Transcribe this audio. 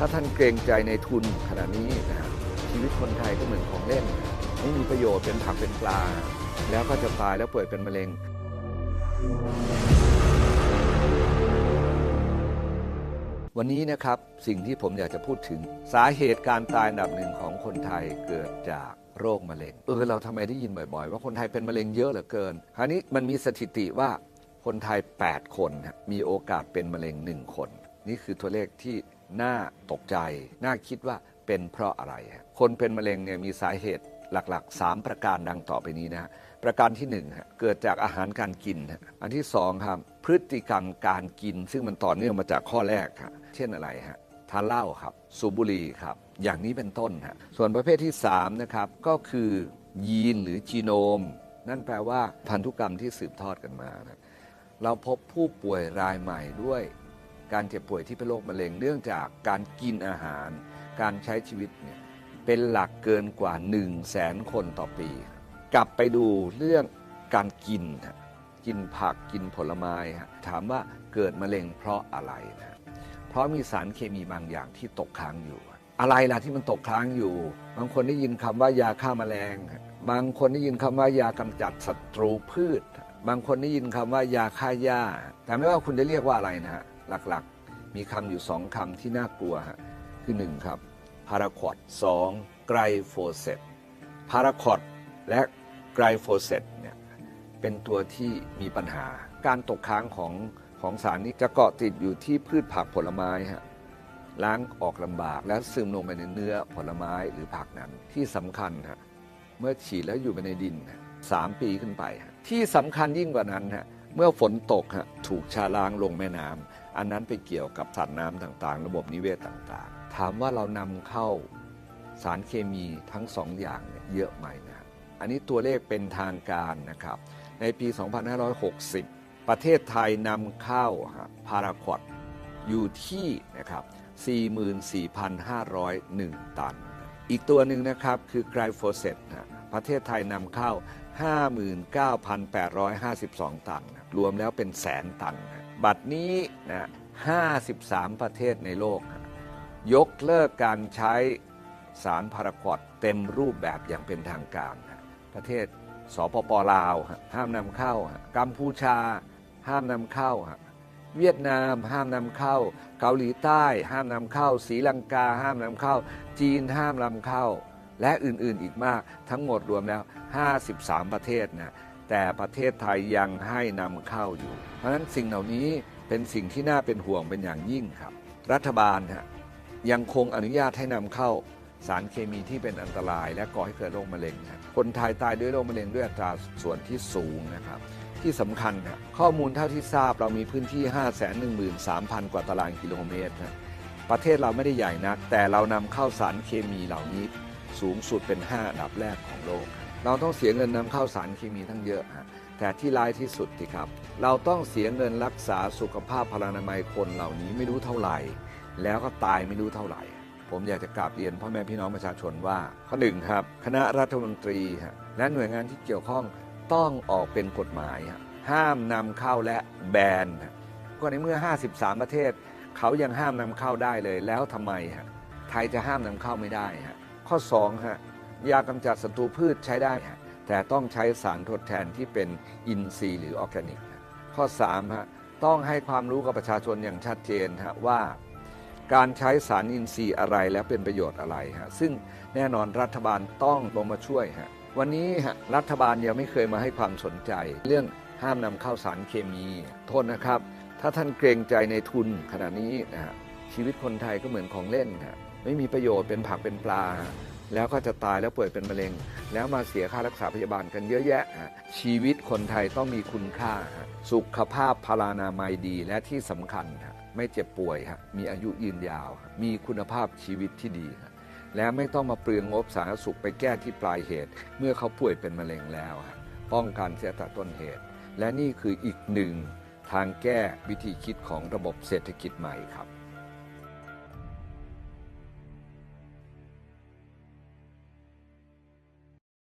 ถ้าท่านเกรงใจในทุนขณะนี้นะชีวิตคนไทยก็เหมือนของเล่น ไม่มีประโยชน์เป็นผักเป็นปลา แล้วก็จะตายแล้วป่วยเป็นมะเร็ง วันนี้นะครับสิ่งที่ผมอยากจะพูดถึงสาเหตุการตายอันดับหนึ่งของคนไทยเกิดจากโรคมะเร็ง เออเราทำไมได้ยินบ่อยๆ ว่าคนไทยเป็นมะเร็งเยอะเหลือเกิน คราวนี้มันมีสถิติว่าคนไทย 8 คนมีโอกาสเป็นมะเร็ง 1 คน นี่คือตัวเลขที่ น่าตกใจ น่าคิดว่าเป็นเพราะอะไร คนเป็นมะเร็งเนี่ยมีสาเหตุหลักๆ 3 ประการดังต่อไปนี้นะฮะประการที่หนึ่งฮะเกิดจากอาหารการกิน อันที่สองครับพฤติกรรมการกิน ซึ่งมันต่อเนื่องมาจากข้อแรกครับเช่นอะไรฮะทานเหล้าครับ สูบบุหรี่ครับ อย่างนี้เป็นต้นฮะส่วนประเภทที่3นะครับก็คือยีนหรือจีโนม นั่นแปลว่าพันธุกรรมที่สืบทอดกันมานะเราพบผู้ป่วยรายใหม่ด้วย การเจ็บป่วยที่เป็นโรคมะเร็งเนื่องจากการกินอาหาร การใช้ชีวิตเนี่ยเป็นหลักเกินกว่า 1 0 0 0 0แสนคนต่อปี กลับไปดูเรื่องการกินกินผักกินผลไม้ถามว่าเกิดมะเร็งเพราะอะไรนะเพราะมีสารเคมีบางอย่างที่ตกค้างอยู่ อะไรล่ะที่มันตกค้างอยู่ บางคนได้ยินคำว่ายาฆ่าแมลง บางคนได้ยินคำว่ายากำจัดศัตรูพืช บางคนได้ยินคำว่ายาฆ่าหญ้าแต่ไม่ว่าคุณจะเรียกว่าอะไรนะฮะ หลักๆ มีคำอยู่สองคำที่น่ากลัวฮะคือหนึ่งครับพาราควอดสองไกรโฟเซตพาราควอดและไกรโฟเซตเนี่ยเป็นตัวที่มีปัญหา การตกค้างของของสารนี้จะเกาะติดอยู่ที่พืชผักผลไม้ฮะล้างออกลำบากและซึมลงไปในเนื้อผลไม้หรือผักนั้นที่สำคัญฮะเมื่อฉีดแล้วอยู่ไปในดินสามปีขึ้นไป ที่สำคัญยิ่งกว่านั้นฮะเมื่อฝนตกฮะถูกชาล้างลงแม่น้ำ อันนั้นไปเกี่ยวกับสัตว์น้ำต่างๆ ระบบนิเวศต่างๆ ถามว่าเรานำเข้าสารเคมีทั้งสองอย่างเนี่ยเยอะไหมนะอันนี้ตัวเลขเป็นทางการนะครับ ในปี 2560 ประเทศไทยนำเข้าฮะพาราควอดอยู่ที่นะครับ44,501 ตัน อีกตัวหนึ่งนะครับคือไกรโฟเซตนะประเทศไทยนำเข้า 59,852 ตัน รวมแล้วเป็นแสนตันนะ บัตรนี้นะ53 ประเทศในโลก ยกเลิกการใช้สารพาราควอดเต็มรูปแบบอย่างเป็นทางการ ประเทศสปปลาว ห้ามนำเข้า กัมพูชา ห้ามนำเข้า เวียดนาม ห้ามนำเข้า เกาหลีใต้ ห้ามนำเข้าศรีลังกา ห้ามนำเข้า จีนห้ามนำเข้า และอื่นๆอีกมากทั้งหมดรวมแล้ว 53 ประเทศนะ แต่ประเทศไทยยังให้นำเข้าอยู่ เพราะฉะนั้นสิ่งเหล่านี้เป็นสิ่งที่น่าเป็นห่วงเป็นอย่างยิ่งครับ รัฐบาลฮะยังคงอนุญาตให้นำเข้าสารเคมีที่เป็นอันตราย และก่อให้เกิดโรคมะเร็งนะคนไทยตายด้วยโรคมะเร็งด้วยอัตราส่วนที่สูงนะครับ ที่สำคัญนะข้อมูลเท่าที่ทราบเรามีพื้นที่ 513,000 กว่าตารางกิโลเมตรนะประเทศเราไม่ได้ใหญ่นัก แต่เรานำเข้าสารเคมีเหล่านี้สูงสุดเป็น 5 อันดับแรกของโลก เราต้องเสียเงินนำเข้าสารเคมีทั้งเยอะฮะแต่ที่ร้ายที่สุดที่ครับ เราต้องเสียเงินรักษาสุขภาพพลานามัยคนเหล่านี้ไม่รู้เท่าไหร่ แล้วก็ตายไม่รู้เท่าไหร่ ผมอยากจะกราบเรียนพ่อแม่พี่น้องประชาชนว่า ข้อหนึ่งครับ คณะรัฐมนตรีฮะและหน่วยงานที่เกี่ยวข้องต้องออกเป็นกฎหมายฮะห้ามนำเข้าและแบนฮะก็ในเมื่อ 53 ประเทศ เขายังห้ามนำเข้าได้เลยแล้วทำไมฮะไทยจะห้ามนำเข้าไม่ได้ฮะข้อ2ฮะ ยากำจัดศัตรูพืชใช้ได้ แต่ต้องใช้สารทดแทนที่เป็นอินทรีย์หรือออร์แกนิก ข้อ3ฮะต้องให้ความรู้กับประชาชนอย่างชัดเจนฮะว่า การใช้สารอินทรีย์อะไรและเป็นประโยชน์อะไรฮะซึ่งแน่นอนรัฐบาลต้องลงมาช่วยฮะวันนี้ฮะรัฐบาลยังไม่เคยมาให้ความสนใจ เรื่องห้ามนำเข้าสารเคมีโทษนะครับ ถ้าท่านเกรงใจในทุนขณะนี้นะฮะชีวิตคนไทยก็เหมือนของเล่นฮะไม่มีประโยชน์เป็นผักเป็นปลา แล้วก็จะตายแล้วป่วยเป็นมะเร็ง แล้วมาเสียค่ารักษาพยาบาลกันเยอะแยะ ชีวิตคนไทยต้องมีคุณค่า สุขภาพพลานามัยดีและที่สำคัญ ไม่เจ็บป่วยมีอายุยืนยาว มีคุณภาพชีวิตที่ดี และไม่ต้องมาเปลืองงบสาธารณสุขไปแก้ที่ปลายเหตุ เมื่อเขาป่วยเป็นมะเร็งแล้ว ป้องกันเสียแต่ต้นเหตุ และนี่คืออีกหนึ่งทางแก้วิธีคิดของระบบเศรษฐกิจใหม่ครับ